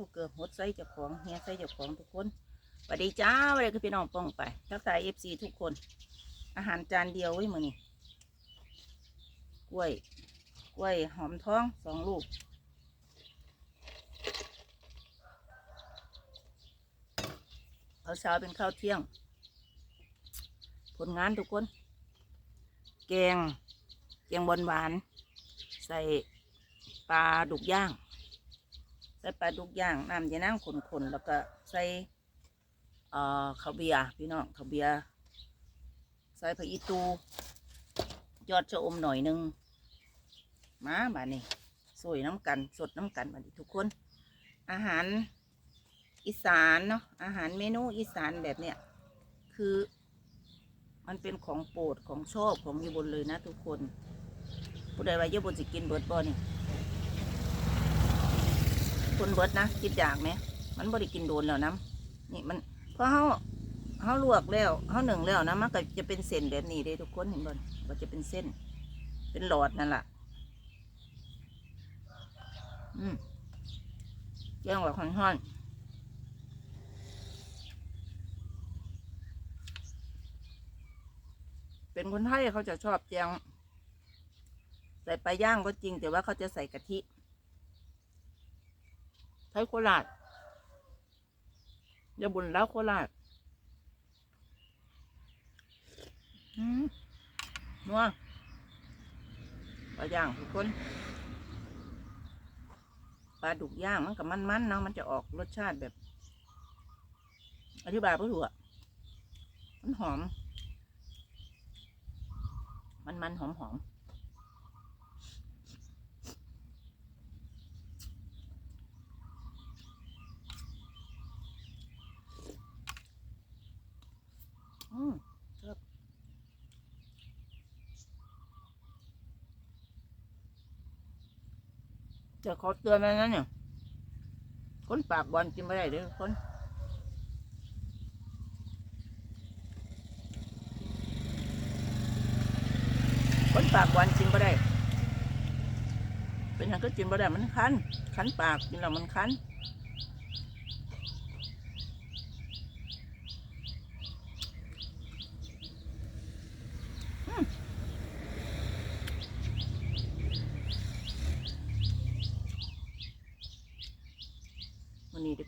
ผู้เกิดหดใส่เจ้าของเฮียใส่เจ้าของทุกคนสวัสดีจ้าวัสดีคือพี่น้องป้องไปทักทายเอฟซีทุกคน อาหารจานเดียวไว้ยมือนี่กล้วย กล้วยหอมท้องสองลูกเอาเช้าเป็นข้าวเที่ยง ผลงานทุกคน แกง แกงบอนหวาน ใส่ปลาดุกย่าง ใส่ปลาดุกย่างน้ำยานั่งขนๆแล้วก็ใส่เอ่อข้าวเบียร์พี่น้องข้าวเบียร์ใส่ผักอีตู ยอดชะอมหน่อยหนึงมาบานี่สวยน้ำกันสดน้ำกันบานี้ทุกคน อาหารอีสานเนาะอาหารเมนูอีสานแบบเนี้ยคือมันเป็นของโปรดของชอบของยูบนเลยนะทุกคน ผู้ใดว่ายูบนจะกินเบิร์ดบอนี่ คนเบิร์ดนะกินอยากไหมมันบ่ได้กินโดนแล้วนะนี่มันเพราะเขาเขาลวกแล้วเขาหนึ่งแล้วนะมันก็จะเป็นเส้นแบบนี้ได้ทุกคนเห็นบ่ก็จะเป็นเส้น เป็นหลอดนั่นแหละอืมแกงแบบห่อนๆเป็นคนไทยเขาจะชอบแกงใส่ปลาย่างก็จริง แต่ว่าเขาจะใส่กะทิ ไทยโคราชอย่าบุญแล้วโคราชนัวปลาย่างทุกคนปลาดุกย่างมันกับมันๆเนาะมันจะออกรสชาติแบบ อธิบายไม่ถูกอะมันหอม มันมันหอมหอมอืมครับ จะขอเตือนนะนั้นเนี่ยคนปากบอลกินไม่ได้เด้อคนคนปากบอลกินไม่ได้ เป็นอย่างก็กินไม่ได้มันคันคันปากกินแล้วมันคัน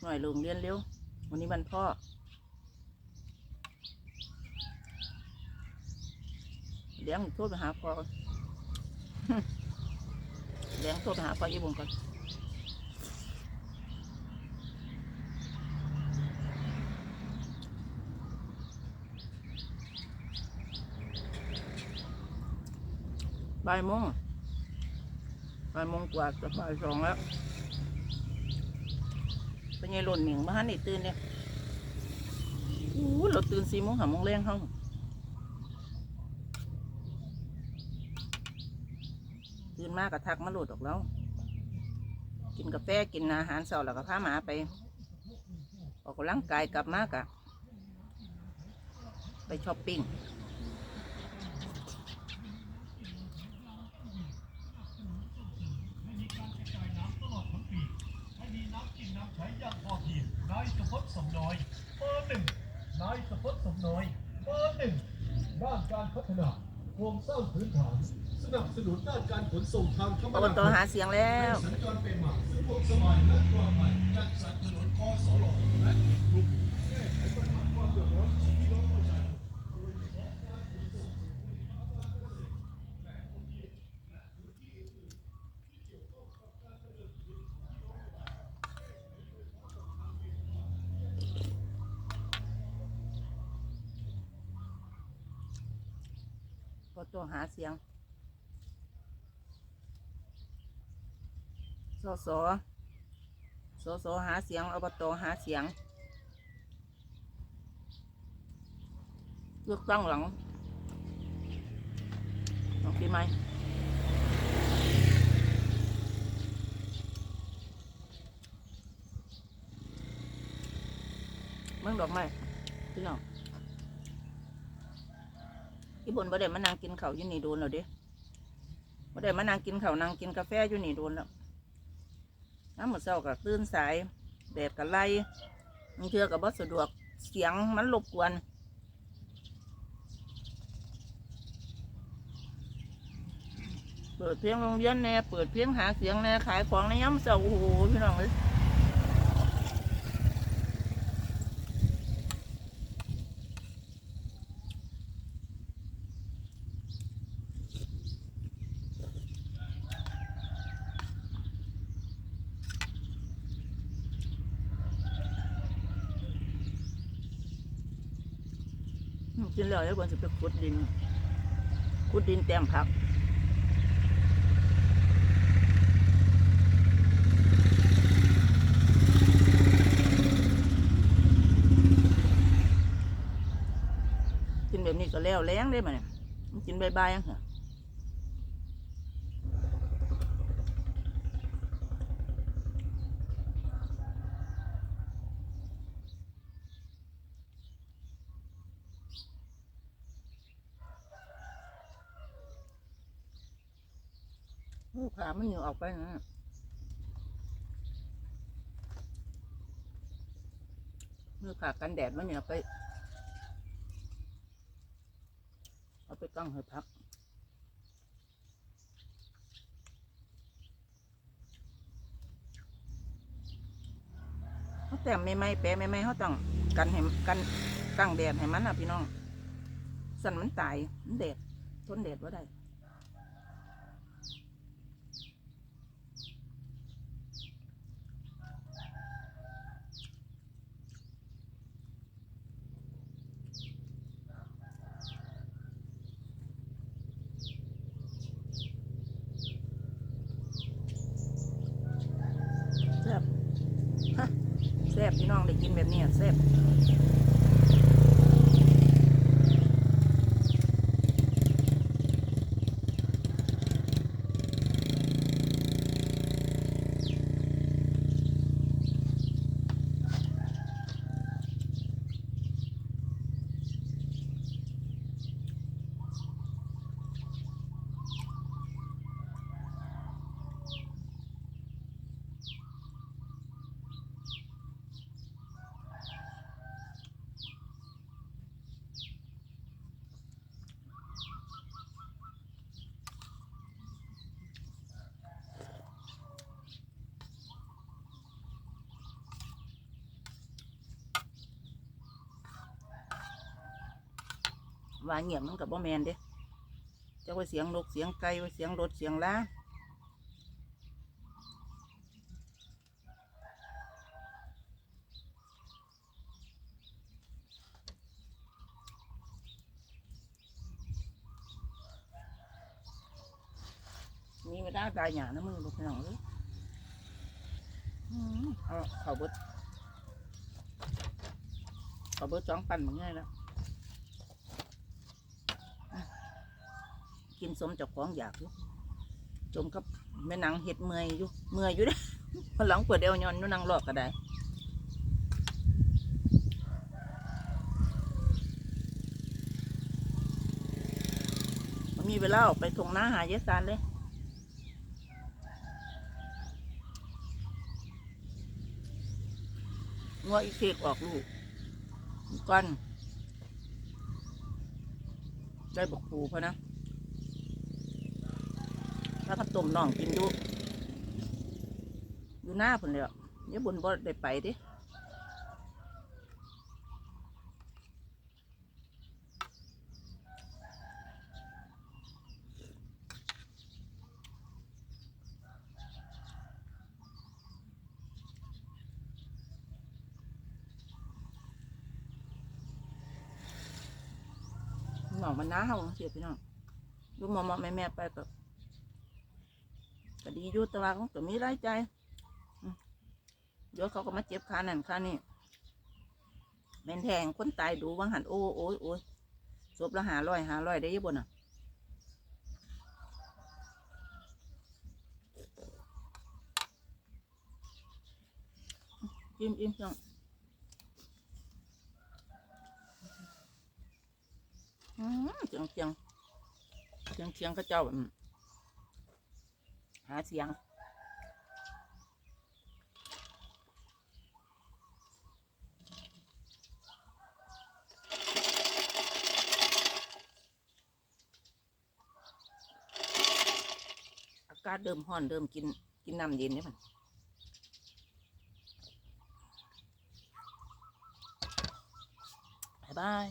วั หน่อยลงเรียนเร็ว วันนี้วันพ่อ เลี้ยงโทษไปหาพ่อเลี้ยงโทษไปหาพ่อยี่บุญก่อนบ่ายโมงบ่ายโมงกว่าจะบ่ายสองแล้ว เป็นไงหล่นเหนิงบ้านนี่ตื่นเนี่ยอู้เราตื่นสี่โมงหาโมงแรงเขาตื่นมากก็ทักมาหลดออกแล้ว กินกาแฟกินอาหารเสาร์แล้วก็พาหมาไป ออกกำลังกายกลับมากะไปช้อปปิ้ง ให้มีน้ำกินน้ำ ใช้อย่างพอเพียงนายสุพจน์สมน้อยเบอร์หนึ่งนายสุพจน์สมน้อยเบอร์หนึ่งด้านการพัฒนาโครงสร้างพื้นฐาน สนับสนุนด้านการขนส่งทางคมอบนาตคมหาเสียงแล้ว สัญจรไปมาสะดวกสบายและปลอดภัยจัดสรรถนนคอสลและกลุ่มแก้ไขปัญหาความเดือดร้อนของพี่น้องประชาชน อบตหาเสียง สส สสหาเสียง อบตหาเสียง เลือกตั้งหลัง โอเคไหมเมืองดอกไม้พี่น้อง อีบนบ่ได้มานั่งกินเขาอยู่นี่โดนแล้วเด้บ่ได้มานั่งกินเขานั่งกินกาแฟอยู่นี่โดนแล้วน้ำมือเช้าก็ตื่นสายแดดกับไล่บางเทือกับบ่สะดวกเสียงมันรบกวนเปิดเพลงโรงเรียนแน่เปิดเพลงหาเสียงแน่ขายของในย้ำเสาโอ้โหพี่น้องเลย กินแล้วแล้วควรจะไปขุดดินขุดดินแต้มผักกินแบบนี้ก็แล้วแรงได้ไหมเนี่ยมันกินบยๆยัง เหรอขามันเหนียวออกไปนะมือขากันแดดมันเหนียวไป เอาไปตั้งให้พักเขาแต่งไม่ไม่แปะไม่ไม่เขาต้องกันให้กันตั้งแดดให้มันอะพี่น้อง สันมันตายมันแดดทนแดดว่าได้ แซ่บฮะแซ่บพี่ น้องได้กินแบบนี้อะแซ่บ ว่าเงียบมันกับบ่แมนเด้เจ้าว่าเสียงนกเสียงไก่ว่าเสียงรถเสียงล้ามีไม่ได้ตายหยานะมึงลูกพี่น้องเลยอืมเอาเขาเบิดเขาเบิดสองปั่นมันง่ายแล้ว กินสมเจากของอยากอยู่จมกับแม่นางเห็ดเมื่อยอยู่เมื่อยอยู่เด้พอหลังเปิดเอวยอนนู่นนางรอกก็ได้มีเวลาออกไปทงหน้าหายายสารเลยงัวอีเทกออกลูกก้อนได้บอกปูพะนะ ถ้าก็ต้มน่องกินอยู่อยู่หน้าพุ่นเลยเดี๋ยบุญบ่ได้ไปดิหน่องมันน้าเฮาเสียพี่น้องลูกมอมๆแม่ไปก็ ก็ดีอยู่แต่ว่าเขาก็มีรายใจเดี๋ยวเขาก็มาเจ็บค่านั่นค่านี่แม่นแทงคนตายดูวังหันโอ้โอ้ยโอ้ยศพละหาร้อยหาร้อยได้ยี่บนอะอิ่มอิ่มจังอืมเจียงเจียงเจียงเจียงเขาเจ้าอืม หาเสียง อากาศเดิมห่อนเดิมกินกินน้ำเย็นนี่มันบาย